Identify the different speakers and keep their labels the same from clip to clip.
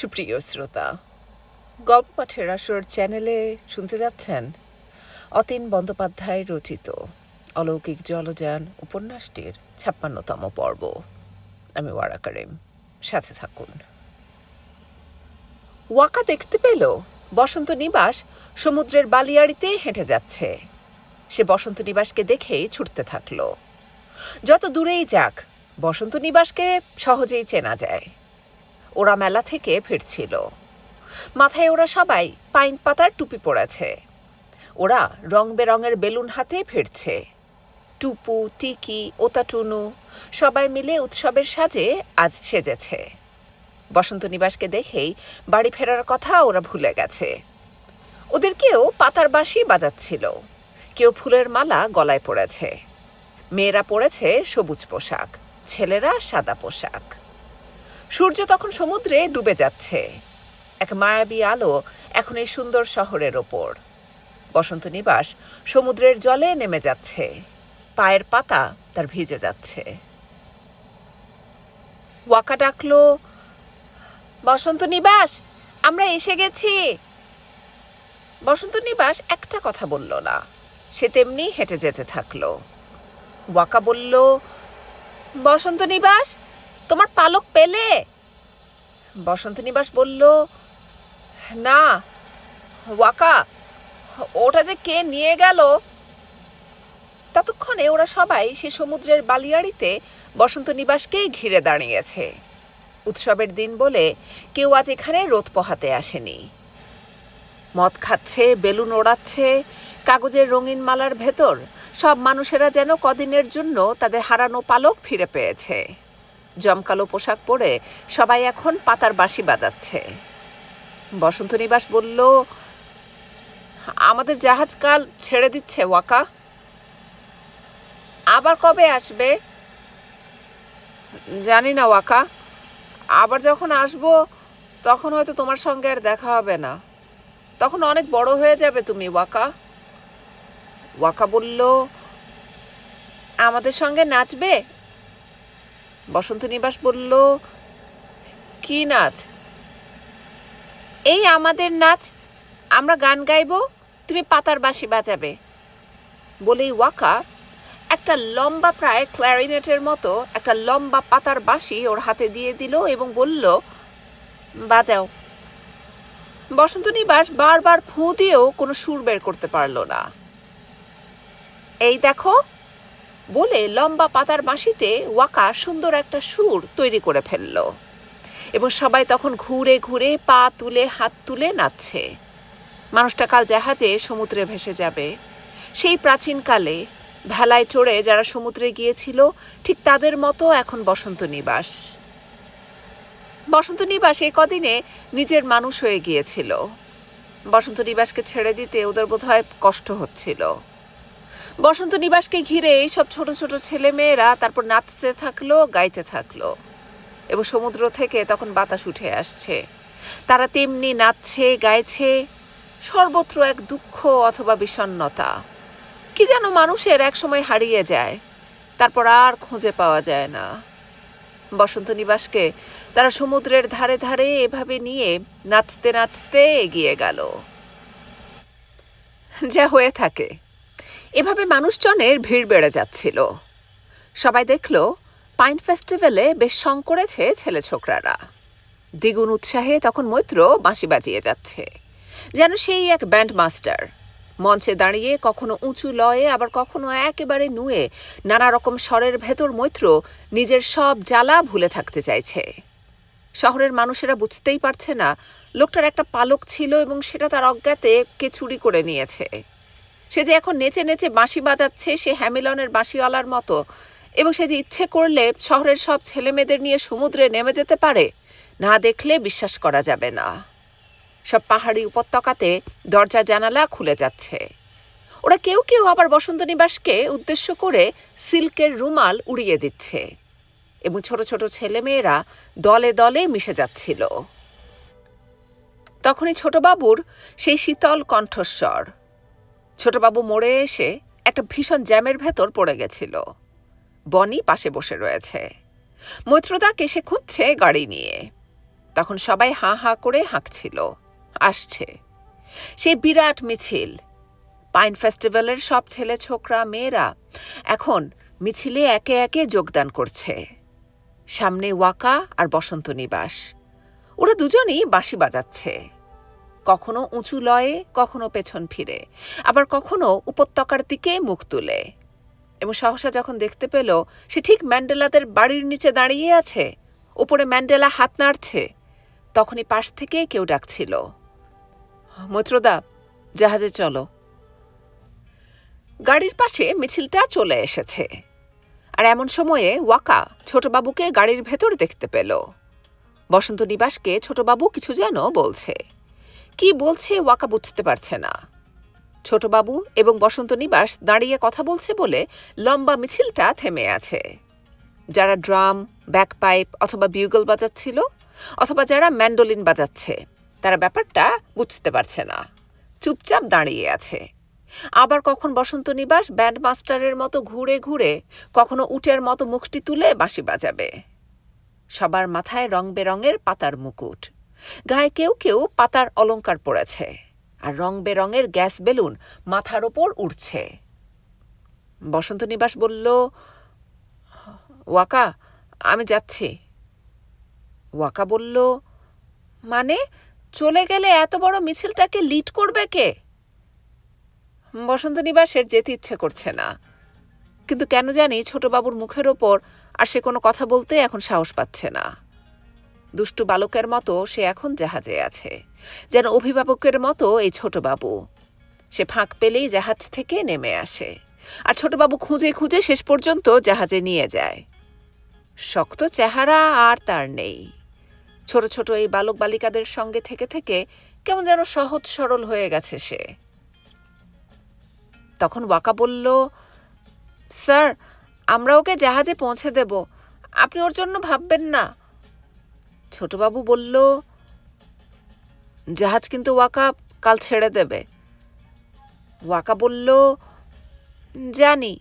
Speaker 1: সুপ্রিয় শ্রোতা, গল্প পাঠের আসর চ্যানেলে শুনতে যাচ্ছেন অতীন বন্দ্যোপাধ্যায় রচিত অলৌকিক জলযান উপন্যাসটির ছাপ্পান্নতম পর্ব। আমি ওয়ারা করিম, সাথে থাকুন। ওয়াকা দেখতে পেল বসন্ত নিবাস সমুদ্রের বালিয়াড়িতে হেঁটে যাচ্ছে। সে বসন্ত নিবাসকে দেখেই ছুটতে থাকল। যত দূরেই যাক, বসন্ত নিবাসকে সহজেই চেনা যায়। ওরা মেলা থেকে ফিরছিল। মাথায় ওরা সবাই পাইন পাতার টুপি পড়েছে ওরা রং বেরঙের বেলুন হাতে ফিরছে। টুপু, টিকি, ওতাটুনু সবাই মিলে উৎসবের সাজে আজ সেজেছে। বসন্ত নিবাসকে দেখেই বাড়ি ফেরার কথা ওরা ভুলে গেছে। ওদের কেউ পাতার বাঁশি বাজাচ্ছিল। কেউ ফুলের মালা গলায় পড়েছে। মেয়েরা পরেছে সবুজ পোশাক, ছেলেরা সাদা পোশাক। সূর্য তখন সমুদ্রে ডুবে যাচ্ছে। এক মায়াবী আলো এখন এই সুন্দর শহরের ওপর। বসন্ত নিবাস সমুদ্রের জলে নেমে যাচ্ছে। পায়ের পাতা তার ভিজে যাচ্ছে। ওয়াকা ডাকলো, বসন্ত নিবাস, আমরা এসে গেছি। বসন্ত নিবাস একটা কথা বলল না, সে তেমনি হেঁটে যেতে থাকল। ওয়াকা বলল, বসন্ত নিবাস তোমার পালক পেলে? বসন্ত নিবাস বলল, না, ওয়াকা, ওটা যে কে নিয়ে গেল? ততক্ষণে ওরা সবাই সে সমুদ্রের বালিয়াড়িতে বসন্ত নিবাসকেই ঘিরে দাঁড়িয়েছে। উৎসবের দিন বলে কেউ আজ এখানে রোদ পোহাতে আসেনি। মদ খাচ্ছে, বেলুন ওড়াচ্ছে, কাগজের রঙিন মালার ভেতর সব মানুষেরা যেন কদিনের জন্য তাদের হারানো পালক ফিরে পেয়েছে। জমকালো পোশাক পরে সবাই এখন পাতার বাঁশি বাজাচ্ছে। বসন্ত নিবাস বলল, আমাদের জাহাজ কাল ছেড়ে দিচ্ছে, ওয়াকা। আবার কবে আসবে? জানি না, ওয়াকা। আবার যখন আসব, তখন হয়তো তোমার সঙ্গে আর দেখা হবে না। তখন অনেক বড় হয়ে যাবে তুমি, ওয়াকা। ওয়াকা বলল, আমাদের সঙ্গে নাচবে? বসন্ত নিবাস বলল, কি নাচ? এই আমাদের নাচ, আমরা গান গাইব, তুমি পাতার বাঁশি বাজাবে। বলেই ওয়াকা একটা লম্বা প্রায় ক্ল্যারিনেটের মতো একটা লম্বা পাতার বাঁশি ওর হাতে দিয়ে দিল এবং বলল, বাজাও। বসন্ত নিবাস বারবার ফুঁ দিয়েও কোনো সুর বের করতে পারল না। এই দেখো বলে লম্বা পাতার বাঁশিতে ওয়াকা সুন্দর একটা সুর তৈরি করে ফেলল। এবং সবাই তখন ঘুরে ঘুরে পা তুলে, হাত তুলে নাচছে। মানুষটা কাল জাহাজে সমুদ্রে ভেসে যাবে। সেই প্রাচীনকালে ভেলায় চড়ে যারা সমুদ্রে গিয়েছিল, ঠিক তাদের মতো এখন বসন্ত নিবাস। বসন্ত নিবাস এই কদিনে নিজের মানুষ হয়ে গিয়েছিল। বসন্ত নিবাসকে ছেড়ে দিতে ওদের বোধহয় কষ্ট হচ্ছিল। বসন্ত নিবাসকে ঘিরে সব ছোট ছোট ছেলে মেয়েরা তারপর নাচতে থাকল, গাইতে থাকল। এবং সমুদ্র থেকে তখন বাতাস উঠে আসছে। তারা তেমনি নাচছে, গাইছে, সর্বত্র এক দুঃখ অথবা বিষণ্ণতা। কি যেন মানুষের এক সময় হারিয়ে যায়, তারপর আর খুঁজে পাওয়া যায় না। বসন্ত নিবাসকে তারা সমুদ্রের ধারে ধারে এভাবে নিয়ে নাচতে নাচতে এগিয়ে গেল। যা হয়ে থাকে। এভাবে মানুষজনের ভিড় বেড়ে যাচ্ছিল। সবাই দেখল, পাইন ফেস্টিভ্যালে বেশ সং করেছে ছেলে ছোকরারা। দ্বিগুণ উৎসাহে তখন মৈত্র বাঁশি বাজিয়ে যাচ্ছে। যেন সেই এক ব্যান্ড মাস্টার মঞ্চে দাঁড়িয়ে কখনো উঁচু লয়ে, আবার কখনো একেবারে নুয়ে নানা রকম স্বরের ভেতর মৈত্র নিজের সব জ্বালা ভুলে থাকতে চাইছে। শহরের মানুষেরা বুঝতেই পারছে না, লোকটার একটা পালক ছিল এবং সেটা তার অজ্ঞাতে কে চুরি করে নিয়েছে। সে যে এখন নেচে নেচে বাঁশি বাজাচ্ছে সে হ্যামিলনের বাঁশিওয়ালার মতো। এবং সে যে ইচ্ছে করলে শহরের সব ছেলেমেয়েদের নিয়ে সমুদ্রে নেমে যেতে পারে, না দেখলে বিশ্বাস করা যাবে না। সব পাহাড়ি উপত্যকাতে দরজা জানালা খুলে যাচ্ছে। ওরা কেউ কেউ আবার বসন্ত নিবাসকে উদ্দেশ্য করে সিল্কের রুমাল উড়িয়ে দিচ্ছে। এবং ছোট ছোট ছেলেমেয়েরা দলে দলে মিশে যাচ্ছিল। তখনই ছোটবাবুর সেই শীতল কণ্ঠস্বর ছোটবাবু মোড়ে এসে একটা ভীষণ জ্যামের ভেতর পড়ে গেছিল। বনি পাশে বসে রয়েছে। মৈত্রদা কেসে খুঁজছে গাড়ি নিয়ে। তখন সবাই হাঁ হাঁ করে হাঁকছিল। আসছে। সেই বিরাট মিছিল। পাইন ফেস্টিভ্যালের সব ছেলে ছোকরা, মেয়েরা এখন মিছিলে একে একে যোগদান করছে। সামনে ওয়াকা আর বসন্ত নিবাস। ওরা দুজনই বাঁশি বাজাচ্ছে। কখনো উঁচু লয়ে, কখনো পেছন ফিরে। আবার কখনো উপত্যকার দিকে মুখ তুলে। এবং সহসা যখন দেখতে পেল, সে ঠিক ম্যান্ডেলাদের বাড়ির নিচে দাঁড়িয়ে আছে। উপরে ম্যান্ডেলা হাত নাড়ছে। তখনই পাশ থেকে কেউ ডাকছিল। মৈত্রদা, জাহাজে চলো। গাড়ির পাশে মিছিলটা চলে এসেছে। আর এমন সময়ে ওয়াকা ছোটবাবুকে গাড়ির ভেতর দেখতে পেল। বসন্ত নিবাসকে ছোটবাবু কিছু যেন বলছে। কি বলছে ওয়াকা বুঝতে পারছে না। ছোটবাবু এবং বসন্ত নিবাস দাঁড়িয়ে কথা বলছে বলে লম্বা মিছিলটা থেমে আছে। যারা ড্রাম, ব্যাকপাইপ অথবা বিউগল বাজাচ্ছিল অথবা যারা ম্যান্ডোলিন বাজাচ্ছে, তারা ব্যাপারটা বুঝতে পারছে না। চুপচাপ দাঁড়িয়ে আছে। আবার কখন বসন্ত নিবাস ব্যান্ড মাস্টারের মতো ঘুরে ঘুরে কখনো উটের মতো মুখটি তুলে বাঁশি বাজাবে। সবার মাথায় রং বেরঙের পাতার মুকুট। গায়ে কেউ কেউ পাতার অলংকার পড়েছে আর রং বেরঙের গ্যাস বেলুন মাথার ওপর উঠছে বসন্ত নিবাস বলল, ওয়াকা, আমি যাচ্ছি। ওয়াকা বলল মানে চলে গেলে এত বড় মিছিলটাকে লিড করবে কে? বসন্ত নিবাসের যেতে ইচ্ছে করছে না। কিন্তু কেন জানি ছোটবাবুর মুখের ওপর আর সে কোনো কথা বলতে এখন সাহস পাচ্ছে না। দুষ্টু বালকের মতো সে এখন জাহাজে আছে, যেন অভিভাবকের মতো এই ছোটবাবু সে ফাঁক পেলেই জাহাজ থেকে নেমে আসে, আর ছোটবাবু খুঁজে খুঁজে শেষ পর্যন্ত জাহাজে নিয়ে যায়। শক্ত চেহারা আর তার নেই। ছোট ছোট এই বালক বালিকাদের সঙ্গে থেকে থেকে কেমন যেন সহজ সরল হয়ে গেছে সে। তখন ওয়াকা বলল, স্যার, আমরা ওকে জাহাজে পৌঁছে দেব। আপনি ওর জন্য ভাববেন না। ছোটবাবু বলল, জাহাজ কিন্তু ওয়াকা কাল ছেড়ে দেবে। ওয়াকা বলল, জানি।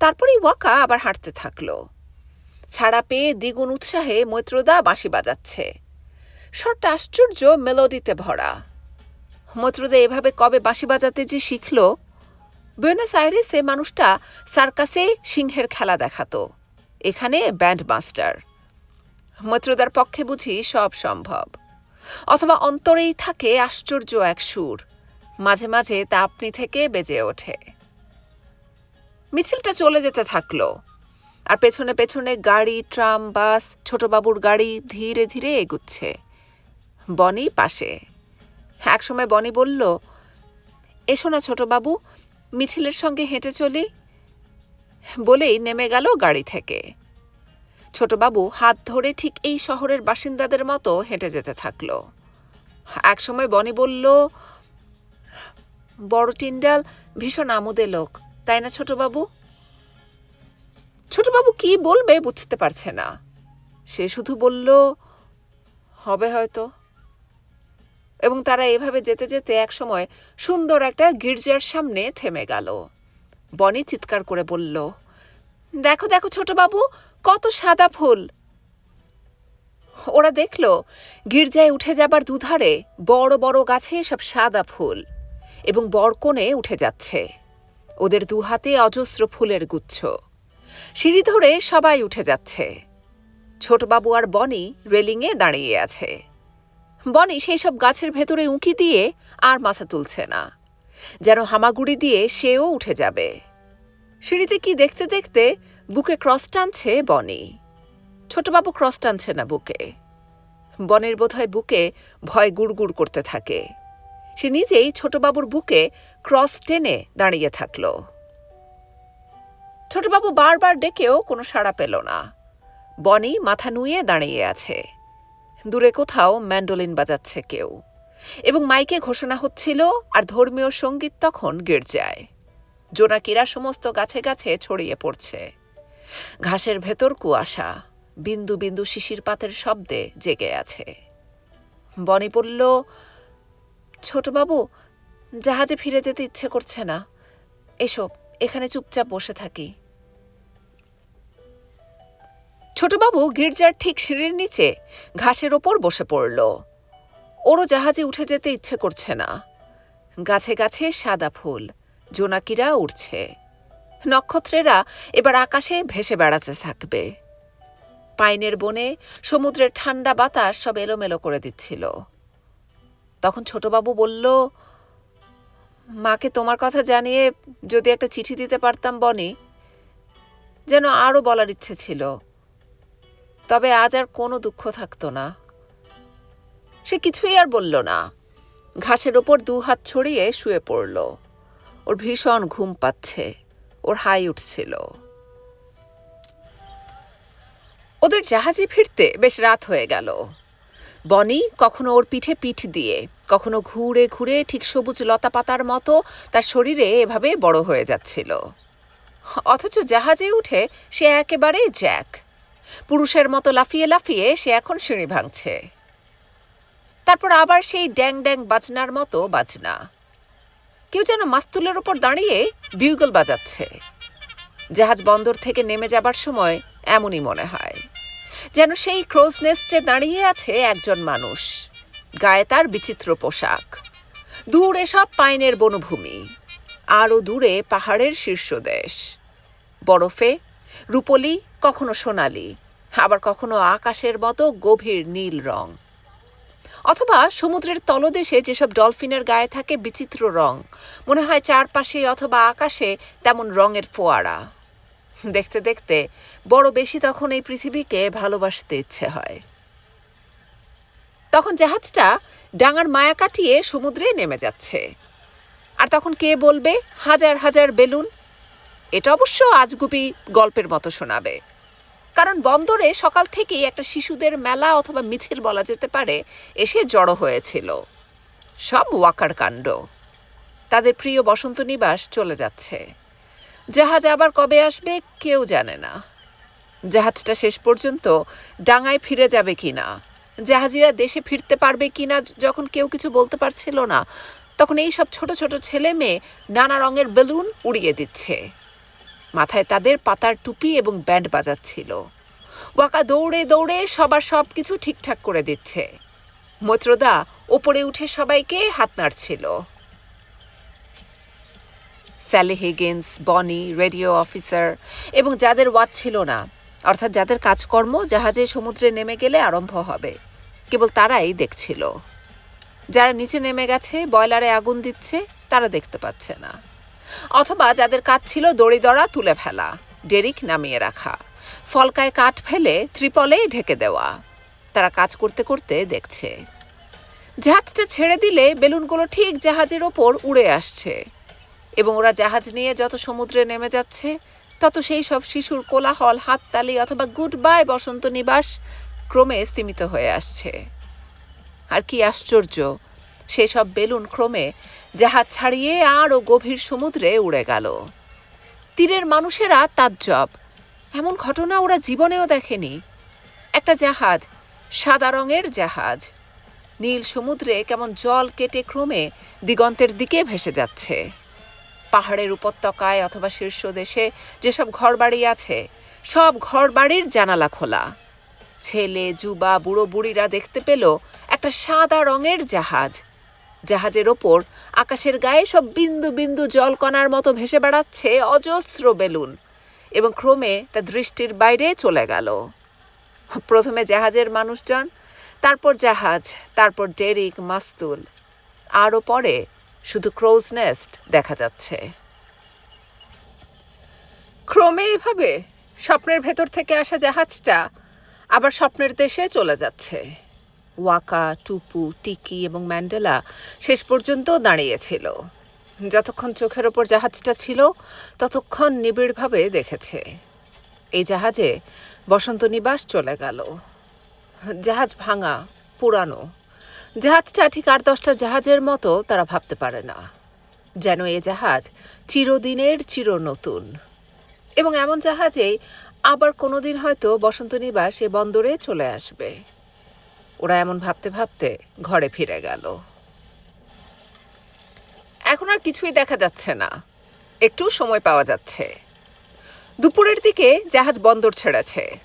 Speaker 1: তারপরেই ওয়াকা আবার হাঁটতে থাকল। ছাড়া পেয়ে দ্বিগুণ উৎসাহে মৈত্রদা বাঁশি বাজাচ্ছে। শটটা আশ্চর্য মেলোডিতে ভরা। মৈত্রদা এভাবে কবে বাঁশি বাজাতে যে শিখল, বুয়েনাস আইরেসে মানুষটা সার্কাসে সিংহের খেলা দেখাতো, এখানে ব্যান্ড মাস্টার মৈত্রদার পক্ষে বুঝি সব সম্ভব। অথবা অন্তরেই থাকে আশ্চর্য এক সুর। মাঝে মাঝে তা আপনি থেকে বেজে ওঠে। মিছিলটা চলে যেতে থাকল। আর পেছনে পেছনে গাড়ি, ট্রাম, বাস, ছোটবাবুর গাড়ি ধীরে ধীরে এগুচ্ছে। বনি পাশে। একসময় বনি বলল, এসো না ছোটবাবু, মিছিলের সঙ্গে হেঁটে চলি। বলেই নেমে গেল গাড়ি থেকে। ছোটবাবু হাত ধরে ঠিক এই শহরের বাসিন্দাদের মতো হেঁটে যেতে থাকল। একসময় বনি বলল, বড় টিন্ডাল, ভীষণ আমোদে লোক, তাই না ছোটবাবু? ছোটবাবু কি বলবে বুঝতে পারছে না। সে শুধু বলল, হবে হয়তো। এবং তারা এভাবে যেতে যেতে একসময় সুন্দর একটা গির্জার সামনে থেমে গেল। বনি চিৎকার করে বলল, দেখো দেখো ছোটবাবু কত সাদা ফুল। ওরা দেখল, গির্জায় উঠে যাবার দুধারে বড় বড় গাছে সব সাদা ফুল এবং বরকনে উঠে যাচ্ছে। ওদের দুহাতে অজস্র ফুলের গুচ্ছ। সিঁড়ি ধরে সবাই উঠে যাচ্ছে। ছোটবাবু আর বনি রেলিংয়ে দাঁড়িয়ে আছে। বনি সেই সব গাছের ভেতরে উঁকি দিয়ে আর মাথা তুলছে না। যেন হামাগুড়ি দিয়ে সেও উঠে যাবে। সিঁড়িতে কি দেখতে দেখতে বুকে ক্রস টানছে বনি। ছোটবাবু ক্রস টানছে না বুকে। বনের বোধহয় বুকে ভয় গুড়গুড় করতে থাকে। সে নিজেই ছোটবাবুর বুকে ক্রস টেনে দাঁড়িয়ে থাকল। ছোটবাবু বারবার ডেকেও কোনো সাড়া পেল না। বনি মাথা নুয়ে দাঁড়িয়ে আছে। দূরে কোথাও ম্যান্ডোলিন বাজাচ্ছে কেউ। এবং মাইকে ঘোষণা হচ্ছিল আর ধর্মীয় সংগীত তখন গির্জায়। জোনাকিরা সমস্ত গাছে গাছে ছড়িয়ে পড়ছে। ঘাসের ভেতর কুয়াশা, বিন্দু বিন্দু শিশির পাতের শব্দে জেগে আছে। বনি বলল, ছোটবাবু, জাহাজে ফিরে যেতে ইচ্ছে করছে না। এসো, এখানে চুপচাপ বসে থাকি। ছোটবাবু গির্জার ঠিক সিঁড়ির নিচে ঘাসের ওপর বসে পড়ল। ওরও জাহাজে উঠে যেতে ইচ্ছে করছে না। গাছে গাছে সাদা ফুল, জোনাকিরা উড়ছে। নক্ষত্রেরা এবার আকাশে ভেসে বেড়াতে থাকবে। পাইনের বনে সমুদ্রের ঠান্ডা বাতাস সব এলোমেলো করে দিচ্ছিল। তখন ছোটবাবু বলল, মাকে তোমার কথা জানিয়ে যদি একটা চিঠি দিতে পারতাম বনি, যেন আরও বলার ইচ্ছে ছিল। তবে আজ আর কোনো দুঃখ থাকতো না। সে কিছুই আর বলল না। ঘাসের ওপর দু হাত ছড়িয়ে শুয়ে পড়ল। ওর ভীষণ ঘুম পাচ্ছে। ওর হাই উঠছিল। ওদের জাহাজে ফিরতে বেশ রাত হয়ে গেল। বনি কখনো ওর পিঠে পিঠ দিয়ে, কখনো ঘুরে ঘুরে ঠিক সবুজ লতা পাতার মতো তার শরীরে এভাবে বড় হয়ে যাচ্ছিল। অথচ জাহাজে উঠে সে একেবারে জ্যাক। পুরুষের মতো লাফিয়ে লাফিয়ে সে এখন সিঁড়ি ভাঙছে। তারপর আবার সেই ড্যাং ড্যাং বাজনার মতো বাজনা। কেউ যেন মাস্তুলের ওপর দাঁড়িয়ে বিউগল বাজাচ্ছে। জাহাজ বন্দর থেকে নেমে যাবার সময় এমনই মনে হয়, যেন সেই ক্রোজ নেস্টে দাঁড়িয়ে আছে একজন মানুষ, গায়ে তার বিচিত্র পোশাক। দূরে সব পাইনের বনভূমি, আরও দূরে পাহাড়ের শীর্ষদেশ। বরফে রূপলি, কখনো সোনালি, আবার কখনো আকাশের মতো গভীর নীল রং। অথবা সমুদ্রের তলদেশে যেসব ডলফিনের গায়ে থাকে বিচিত্র রং। মনে হয় চারপাশে অথবা আকাশে তেমন রঙের ফোয়ারা। দেখতে দেখতে বড় বেশি তখন এই পৃথিবীকে ভালোবাসতে ইচ্ছে হয়। তখন জাহাজটা ডাঙার মায়া কাটিয়ে সমুদ্রে নেমে যাচ্ছে। আর তখন কে বলবে? হাজার হাজার বেলুন। এটা অবশ্য আজগুবি গল্পের মতো শোনাবে। কারণ বন্দরে সকাল থেকেই একটা শিশুদের মেলা অথবা মিছিল বলা যেতে পারে এসে জড়ো হয়েছিল। সব ওয়াকার কাণ্ড। তাদের প্রিয় বসন্ত নিবাস চলে যাচ্ছে। জাহাজ আবার কবে আসবে কেউ জানে না। জাহাজটা শেষ পর্যন্ত ডাঙায় ফিরে যাবে কি না জাহাজিরা দেশে ফিরতে পারবে কিনা যখন কেউ কিছু বলতে পারছিল না, তখন এই সব ছোট ছোট ছেলে মেয়ে নানা রঙের বেলুন উড়িয়ে দিচ্ছে। মাথায় তাদের পাতার টুপি এবং ব্যান্ড বাজাচ্ছিল। ওয়াকা দৌড়ে দৌড়ে সবার সব কিছু ঠিকঠাক করে দিচ্ছে। মৈত্রদা ওপরে উঠে সবাইকে হাত নাড়ছিল। Sally Higgins, Bonnie, radio officer এবং যাদের ওয়াচ ছিল না, অর্থাৎ যাদের কাজকর্ম জাহাজে সমুদ্রে নেমে গেলে আরম্ভ হবে, কেবল তারাই দেখছিল। যারা নিচে নেমে গেছে, বয়লারে আগুন দিচ্ছে, তারা দেখতে পাচ্ছে না। অথবা যাদের কাজ ছিল দড়ি দড়া তুলে ফেলা, ডেরিক নামিয়ে রাখা, ফলকায় কাঠ ফেলে ত্রিপলেই ঢেকে দেওয়া। তারা কাজ করতে করতে দেখছে। জাহাজটা ছেড়ে দিলে বেলুনগুলো ঠিক জাহাজের ওপর উড়ে আসছে এবং ওরা জাহাজ নিয়ে যত সমুদ্রে নেমে যাচ্ছে, তত সেই সব শিশুর কোলাহল, হাততালি অথবা গুড বাই বসন্ত নিবাস ক্রমে স্তিমিত হয়ে আসছে। আর কি আশ্চর্য, সেই সব বেলুন ক্রমে জাহাজ ছাড়িয়ে আরও গভীর সমুদ্রে উড়ে গেল। তীরের মানুষেরা তাজ্জব। এমন ঘটনা ওরা জীবনেও দেখেনি। একটা জাহাজ, সাদা রঙের জাহাজ। নীল সমুদ্রে কেমন জল কেটে ক্রমে দিগন্তের দিকে ভেসে যাচ্ছে। পাহাড়ের উপত্যকায় অথবা শীর্ষ দেশে যেসব ঘরবাড়ি আছে, সব ঘরবাড়ির জানালা খোলা। ছেলে, যুবা, বুড়ো, বুড়িরা দেখতে পেল একটা সাদা রঙের জাহাজ। জাহাজের ওপর আকাশের গায়ে সব বিন্দু বিন্দু জলকণার মতো ভেসে বেড়াচ্ছে অজস্র বেলুন এবং ক্রমে তা দৃষ্টির বাইরে চলে গেল। প্রথমে জাহাজের মানুষজন, তারপর জাহাজ, তারপর ডেরিক মাস্তুল। আরও পরে শুধু ক্রোজ নেস্ট দেখা যাচ্ছে। ক্রমে এভাবে স্বপ্নের ভেতর থেকে আসা জাহাজটা আবার স্বপ্নের দেশে চলে যাচ্ছে। ওয়াকা, টুপু, টিকি এবং ম্যান্ডেলা শেষ পর্যন্ত দাঁড়িয়েছিল। যতক্ষণ চোখের ওপর জাহাজটা ছিল, ততক্ষণ নিবিড়ভাবে দেখেছে। এই জাহাজে বসন্ত নিবাস চলে গেল। জাহাজ ভাঙা, পুরানো। জাহাজটা ঠিক আর দশটা জাহাজের মতো তারা ভাবতে পারে না। যেন এ জাহাজ চিরদিনের চির নতুন এবং এমন জাহাজেই আবার কোনোদিন হয়তো বসন্ত নিবাস এ বন্দরে চলে আসবে। ওরা এমন ভাবতে ভাবতে ঘরে ফিরে গেল। এখন আর কিছুই দেখা যাচ্ছে না। একটু সময় পাওয়া যাচ্ছে। দুপুরের দিকে জাহাজ বন্দর ছেড়েছে।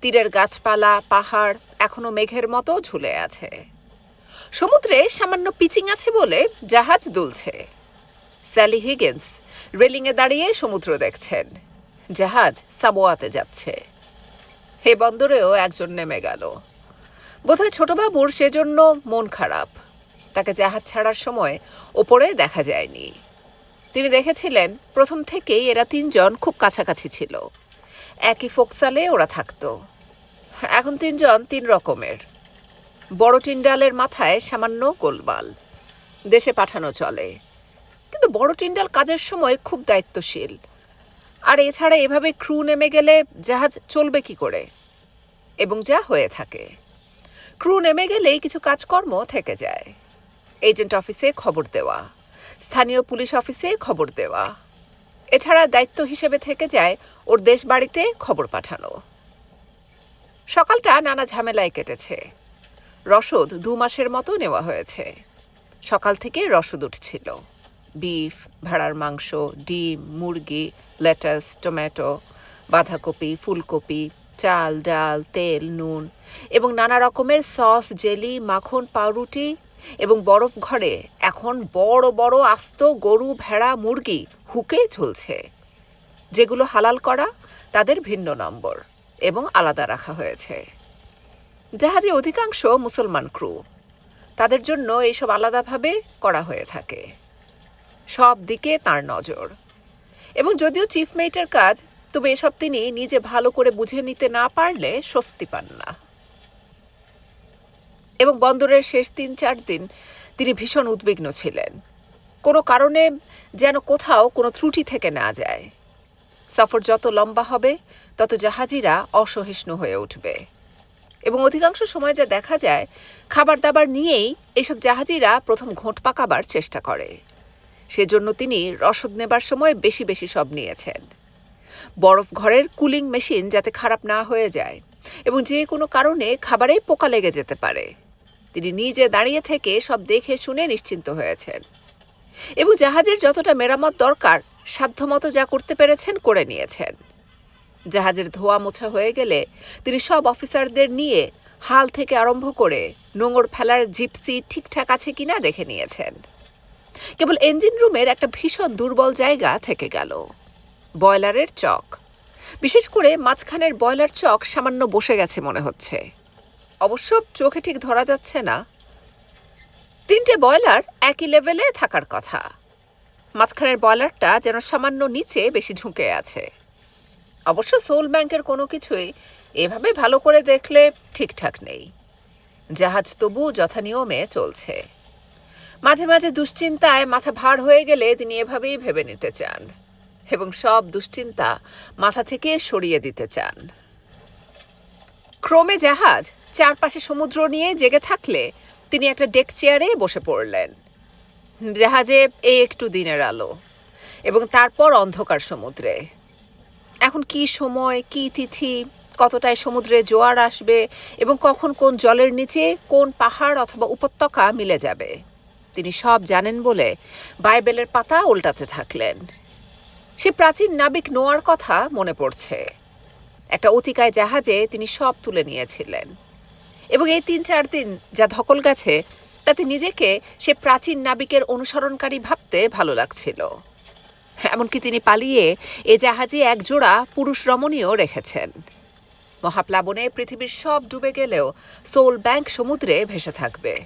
Speaker 1: তীরের গাছপালা, পাহাড় এখনও মেঘের মতো ঝুলে আছে। সমুদ্রে সামান্য পিচিং আছে বলে জাহাজ দুলছে। স্যালি হিগেন্স রেলিংয়ে দাঁড়িয়ে সমুদ্র দেখছেন। জাহাজ সাবোয়াতে যাচ্ছে। হে বন্দরেও একজন নেমে গেল। বোধহয় ছোটবাবুর সেজন্য মন খারাপ। তাকে জাহাজ ছাড়ার সময় ওপরে দেখা যায়নি। তিনি দেখেছিলেন, প্রথম থেকেই এরা তিনজন খুব কাছাকাছি ছিল। একই ফোকসালে ওরা থাকতো। এখন তিনজন তিন রকমের। বড় টিন্ডালের মাথায় সামান্য গোলমাল। দেশে পাঠানো চলে। কিন্তু বড় টিন্ডাল কাজের সময় খুব দায়িত্বশীল। আর এছাড়া এভাবে ক্রু নেমে গেলে জাহাজ চলবে কি করে? এবং যা হয়ে থাকে। ক্রু নেমে গেলেই কিছু কাজকর্ম থেকে যায়। এজেন্ট অফিসে খবর দেওয়া, স্থানীয় পুলিশ অফিসে খবর দেওয়া। এছাড়া দায়িত্ব হিসেবে থেকে যায় ওর দেশ বাড়িতে খবর পাঠানো। সকালটা নানা ঝামেলায় কেটেছে। রসদ দু মাসের মতো নেওয়া হয়েছে। সকাল থেকে রসদ উঠছিল। বিফ, ভেড়ার মাংস, ডিম, মুরগি, লেটাস, টমেটো, বাঁধাকপি, ফুলকপি চাল, ডাল, তেল, নুন এবং নানা রকমের সস, জেলি, মাখন, পাউরুটি এবং বরফ ঘরে এখন বড় বড় আস্ত গরু, ভেড়া, মুরগি হুকে ঝুলছে। যেগুলো হালাল করা তাদের ভিন্ন নম্বর এবং আলাদা রাখা হয়েছে। জাহাজে অধিকাংশ মুসলমান ক্রু। তাদের জন্য এইসব আলাদাভাবে করা হয়ে থাকে। সব দিকে তার নজর। এবং যদিও চিফ মেটের কাজ তবে এসব তিনি নিজে ভালো করে বুঝে নিতে না পারলে স্বস্তি পান না। এবং বন্দরের শেষ তিন চার দিন তিনি ভীষণ উদ্বিগ্ন ছিলেন। কোনো কারণে যেন কোথাও কোনো ত্রুটি থেকে না যায়। সফর যত লম্বা হবে, তত জাহাজিরা অসহিষ্ণু হয়ে উঠবে। এবং অধিকাংশ সময় যা দেখা যায় খাবার দাবার নিয়েই এসব জাহাজিরা প্রথম ঘোঁট পাকাবার চেষ্টা করে। সেজন্য তিনি রসদ নেবার সময় বেশি বেশি সব নিয়েছেন। বরফ ঘরের কুলিং মেশিন যাতে খারাপ না হয়ে যায় এবং যে কোনো কারণে খাবারে পোকা লেগে যেতে পারে। তিনি নিজে দাঁড়িয়ে থেকে সব দেখে শুনে নিশ্চিন্ত হয়েছেন। এবং জাহাজের যতটা মেরামত দরকার, সাধ্যমতো যা করতে পেরেছেন করে নিয়েছেন। জাহাজের ধোয়া মোছা হয়ে গেলে তিনি সব অফিসারদের নিয়ে হাল থেকে আরম্ভ করে নোঙর ফেলার জিপসি ঠিকঠাক আছে কিনা দেখে নিয়েছেন। কেবল ইঞ্জিন রুমের একটা ভীষণ দুর্বল জায়গা থেকে গেল। বয়লারের চক। বিশেষ করে মাঝখানের বয়লার চক সামান্য বসে গেছে মনে হচ্ছে। অবশ্য চোখে ঠিক ধরা যাচ্ছে না। তিনটে বয়লার একই লেভেলে থাকার কথা। মাঝখানের বয়লারটা যেন সামান্য নিচে বেশি ঝুঁকে আছে। অবশ্য সোল ব্যাংকের কোনো কিছুই এভাবে ভালো করে দেখলে ঠিকঠাক নেই। জাহাজ তবু যথানিয়মে চলছে। মাঝে মাঝে দুশ্চিন্তায় মাথা ভার হয়ে গেলে তিনি এভাবেই ভেবে নিতে চান। এবং সব দুশ্চিন্তা মাথা থেকে সরিয়ে দিতে চান। ক্রমে জাহাজ চারপাশে সমুদ্র নিয়ে জেগে থাকলে তিনি একটা ডেক চেয়ারে বসে পড়লেন। জাহাজে এই একটু দিনের আলো এবং তারপর অন্ধকার সমুদ্রে। এখন কি সময়, কি তিথি, কতটায় সমুদ্রে জোয়ার আসবে এবং কখন কোন জলের নিচে কোন পাহাড় অথবা উপত্যকা মিলে যাবে, তিনি সব জানেন বলে বাইবেলের পাতা উল্টাতে থাকলেন। সে প্রাচীন নাবিক নোয়ার কথা মনে পড়ছে। একটা অতিকায় জাহাজে তিনি সব তুলে নিয়েছিলেন। এবং এই তিন চার দিন যা ধকল গেছে, তাতে নিজেকে সে প্রাচীন নাবিকের অনুসরণকারী ভাবতে ভালো লাগছিল। এমনকি তিনি পালিয়ে এ জাহাজে এক জোড়া পুরুষ রমণীও রেখেছেন। মহাপ্লাবনে পৃথিবীর সব ডুবে গেলেও সোল ব্যাংক সমুদ্রে ভেসে থাকবে।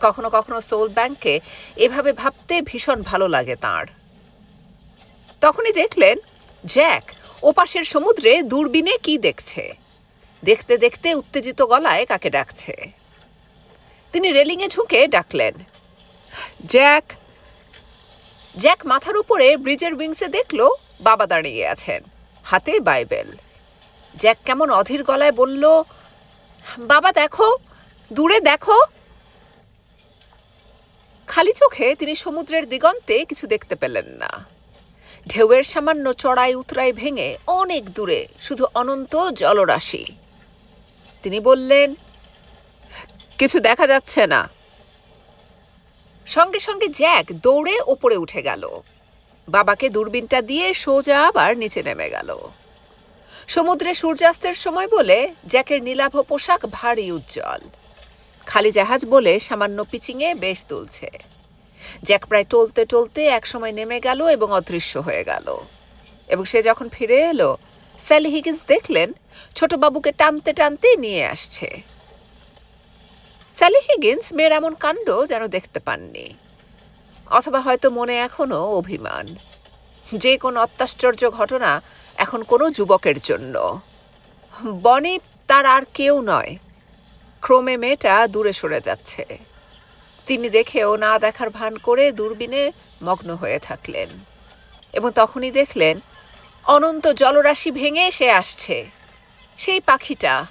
Speaker 1: কখনো কখনো সোল ব্যাংককে এভাবে ভাবতে ভীষণ ভালো লাগে তাঁর। তখনই দেখলেন জ্যাক ওপাশের সমুদ্রে দূরবীনে কি দেখছে। দেখতে দেখতে উত্তেজিত গলায় কাকে ডাকছে। তিনি রেলিংয়ে ঝুঁকে ডাকলেন, জ্যাক! জ্যাক মাথার উপরে ব্রিজের উইংসে দেখল বাবা দাঁড়িয়ে আছেন, হাতে বাইবেল। জ্যাক কেমন অধীর গলায় বলল, বাবা দেখো, দূরে দেখো! খালি চোখে তিনি সমুদ্রের দিগন্তে কিছু দেখতে পেলেন না। ঢেউয়ের সামান্য চড়াই উতরাই ভেঙে অনেক দূরে শুধু অনন্ত জলরাশি। তিনি বললেন, কিছু দেখা যাচ্ছে না। সঙ্গে সঙ্গে জ্যাক দৌড়ে ওপরে উঠে গেল। বাবাকে দূরবীনটা দিয়ে সোজা আবার নিচে নেমে গেল। সমুদ্রে সূর্যাস্তের সময় বলে জ্যাকের নীলাভ পোশাক ভারী উজ্জ্বল। খালি জাহাজ বলে সামান্য পিচিংয়ে বেশ তুলছে জ্যাক প্রায় টলতে টলতে একসময় নেমে গেল এবং অদৃশ্য হয়ে গেল। এবং সে যখন ফিরে এলো, স্যালি হিগিন্স দেখলেন, ছোট বাবুকে টানতে টানতে নিয়ে আসছে। স্যালি হিগিন্স মেয়ের এমন কাণ্ড যেন দেখতে পাননি, অথবা হয়তো মনে এখনও অভিমান। যে কোনো অত্যাশ্চর্য ঘটনা এখন কোনো যুবকের জন্য। বনি তার আর কেউ নয়। ক্রমে মেয়েটা দূরে সরে যাচ্ছে। তিনি দেখেও না দেখার ভান করে দূরবীনে মগ্ন হয়ে থাকলেন এবং তখনই দেখলেন অনন্ত জলরাশি ভেঙে সে আসছে। সেই পাখিটা।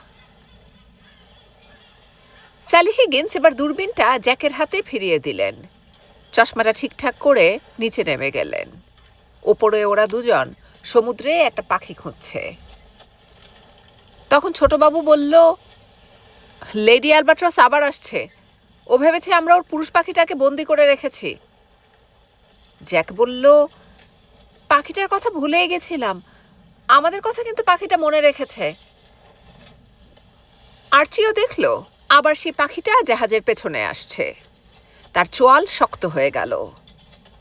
Speaker 1: স্যালি হিগিন্স এবার দূরবীনটা জ্যাকের হাতে ফিরিয়ে দিলেন। চশমাটা ঠিকঠাক করে নিচে নেমে গেলেন। ওপরে ওরা দুজন সমুদ্রে একটা পাখি খুঁজছে। তখন ছোটবাবু বলল, লেডি অ্যালবাট্রস আবার আসছে। ও ভেবেছে আমরা ওর পুরুষ পাখিটাকে বন্দি করে রেখেছি। জ্যাক বলল, পাখিটার কথা ভুলেই গেছিলাম। আমাদের কথা কিন্তু পাখিটা মনে রেখেছে। আর্চিও দেখল, আবার সেই পাখিটা জাহাজের পেছনে আসছে। তার চোয়াল শক্ত হয়ে গেল।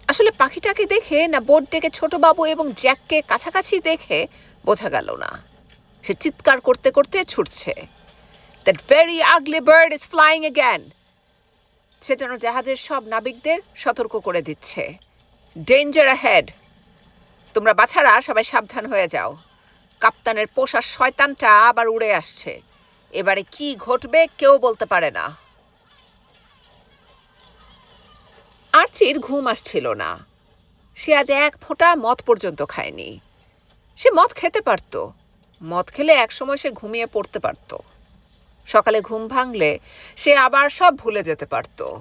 Speaker 1: আসলে পাখিটাকে দেখে না বোট ডেকে ছোটবাবু এবং জ্যাককে কাছাকাছি দেখে বোঝা গেল না। সে চিৎকার করতে করতে ছুটছে। That very ugly bird is flying again সে যেন জাহাজের সব নাবিকদের সতর্ক করে দিচ্ছে। ডেঞ্জার হেড তোমরা বাছারা সবাই সাবধান হয়ে যাও। কাপ্তানের পোষা শয়তানটা আবার উড়ে আসছে। এবারে কি ঘটবে কেউ বলতে পারে না। আর্চির ঘুম আসছিল না। সে আজ এক ফোঁটা মদ পর্যন্ত খায়নি। সে মদ খেতে পারত। মদ খেলে একসময় সে ঘুমিয়ে পড়তে পারত। সকালে ঘুম ভাঙলে সে আবার সব ভুলে যেতে পারত।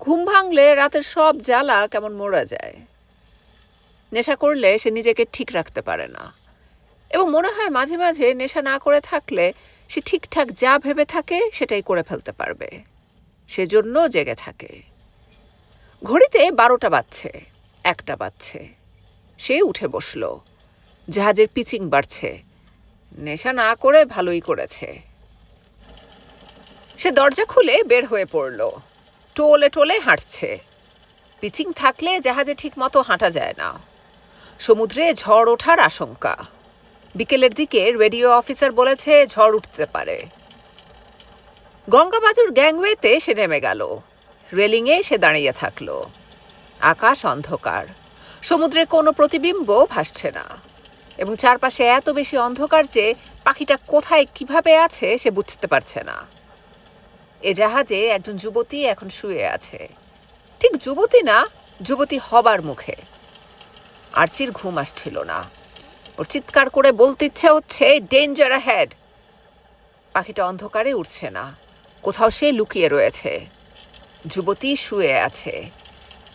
Speaker 1: ঘুম ভাঙলে রাতের সব জ্বালা কেমন মরা যায়। নেশা করলে সে নিজেকে ঠিক রাখতে পারে না। এবং মনে হয় মাঝে মাঝে নেশা না করে থাকলে সে ঠিকঠাক যা ভেবে থাকে সেটাই করে ফেলতে পারবে। সেজন্য জেগে থাকে। ঘড়িতে বারোটা বাজছে, একটা বাজছে। সে উঠে বসল। জাহাজের পিচিং বাড়ছে। নেশা না করে ভালোই করেছে। সে দরজা খুলে বের হয়ে পড়ল। টোলে টোলে হাঁটছে। পিচিং থাকলে জাহাজে ঠিক মতো হাঁটা যায় না। সমুদ্রে ঝড় ওঠার আশঙ্কা। বিকেলের দিকে রেডিও অফিসার বলেছে ঝড় উঠতে পারে। গঙ্গাবাজুর গ্যাংওয়েতে সে নেমে গেল। রেলিংয়ে সে দাঁড়িয়ে থাকল। আকাশ অন্ধকার। সমুদ্রে কোনো প্রতিবিম্ব ভাসছে না। এবং চারপাশে এত বেশি অন্ধকার যে পাখিটা কোথায় কীভাবে আছে সে বুঝতে পারছে না। এ জাহাজে একজন যুবতী এখন শুয়ে আছে। ঠিক যুবতী না, যুবতী হবার মুখে। আর্চির ঘুম আসছিল না। ওর চিৎকার করে বলতে ইচ্ছে হচ্ছে ডেঞ্জার হেড পাখিটা অন্ধকারে উঠছে না। কোথাও সে লুকিয়ে রয়েছে। যুবতী শুয়ে আছে।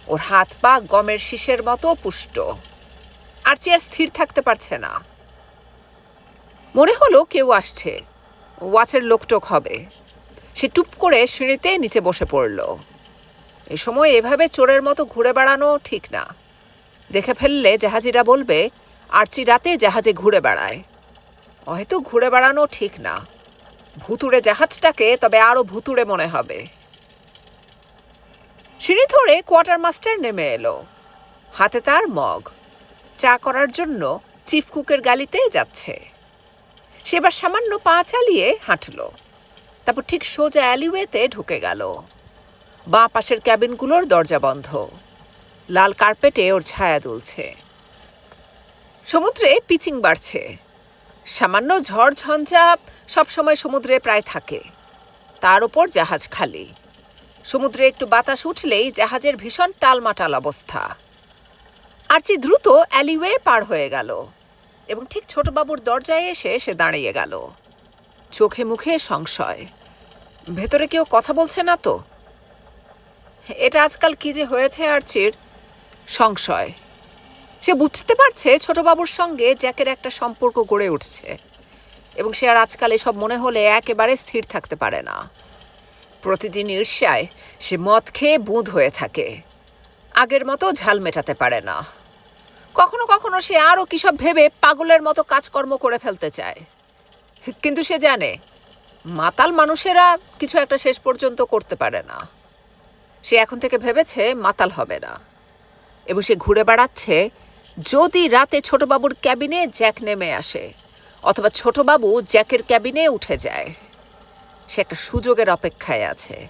Speaker 1: ওর হাত পা গমের শীষের মতো পুষ্ট। আর্চি আর স্থির থাকতে পারছে না। মনে হলো কেউ আসছে। ওয়াচের লোকটোক হবে। সে টুপ করে সিঁড়িতে নিচে বসে পড়ল। এ সময় এভাবে চোরের মতো ঘুরে বেড়ানো ঠিক না। দেখে ফেললে জাহাজিরা বলবে, আর্চি রাতে জাহাজে ঘুরে বেড়ায়। হয়তো ঘুরে বেড়ানো ঠিক না। ভুতুড়ে জাহাজটাকে তবে আরও ভুতুড়ে মনে হবে। সিঁড়ি ধরে কোয়ার্টার মাস্টার নেমে এলো। হাতে তার মগ। চা করার জন্য চিফ কুকের গালিতে যাচ্ছে। সেবার সামান্য পা চালিয়ে হাঁটল। তারপর ঠিক সোজা অ্যালিওয়েতে ঢুকে গেল। বাঁ পাশের ক্যাবিনগুলোর দরজা বন্ধ। লাল কার্পেটে ওর ছায়া দুলছে। সমুদ্রে পিচিং বাড়ছে। সামান্য ঝড় ঝঞ্ঝাপ সবসময় সমুদ্রে প্রায় থাকে। তার ওপর জাহাজ খালি। সমুদ্রে একটু বাতাস উঠলেই জাহাজের ভীষণ টালমাটাল অবস্থা। আর্চি দ্রুত অ্যালিওয়ে পার হয়ে গেল এবং ঠিক ছোটবাবুর দরজায় এসে সে দাঁড়িয়ে গেল। চোখে মুখে সংশয়। ভেতরে কেউ কথা বলছে না তো? এটা আজকাল কি যে হয়েছে আর্চির সংশয়। সে বুঝতে পারছে ছোটবাবুর সঙ্গে জ্যাকের একটা সম্পর্ক গড়ে উঠছে এবং সে আর আজকাল এসব মনে হলে একেবারে স্থির থাকতে পারে না। প্রতিদিন ঈর্ষায় সে মদ খেয়ে বুঁদ হয়ে থাকে। আগের মতো ঝাল মেটাতে পারে না। কখনো কখনো সে আরও কিসব ভেবে পাগলের মতো কাজকর্ম করে ফেলতে চায়। কিন্তু সে জানে, মাতাল মানুষেরা কিছু একটা শেষ পর্যন্ত করতে পারে না। সে এখন থেকে ভেবেছে মাতাল হবে না। এবং সে ঘুরে বেড়াচ্ছে যদি রাতে ছোটবাবুর ক্যাবিনে জ্যাক নেমে আসে, অথবা ছোটবাবু জ্যাকের ক্যাবিনে উঠে যায়। সে একটা সুযোগের অপেক্ষায় আছে।